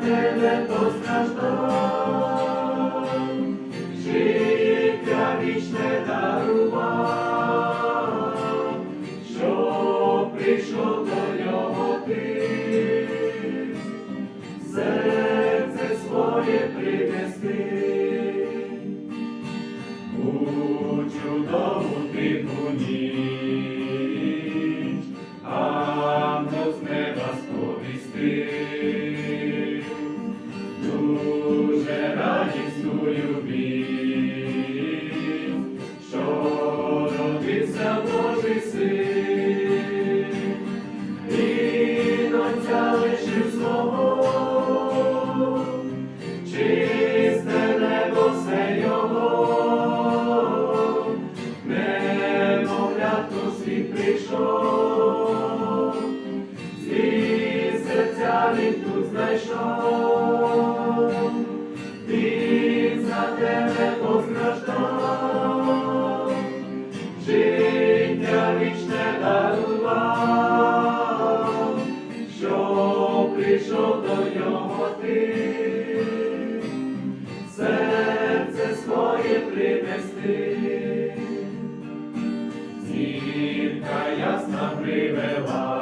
тебе постраждав, життя вічне дарував, що прийшов до. Божий син, він лишив свого, чисте небо все його, світ прийшов, свій серця він тут знайшов, we will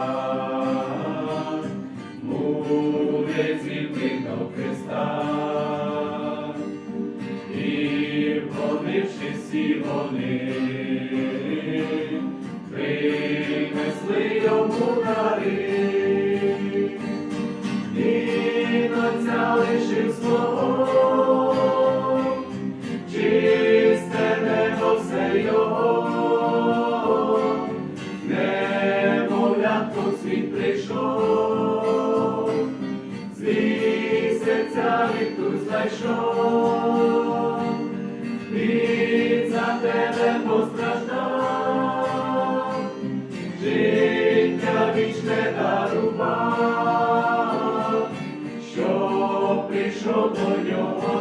прийшов, серця він тут знайшов, він за тебе постраждав, життя вічне дарував, що прийшов до нього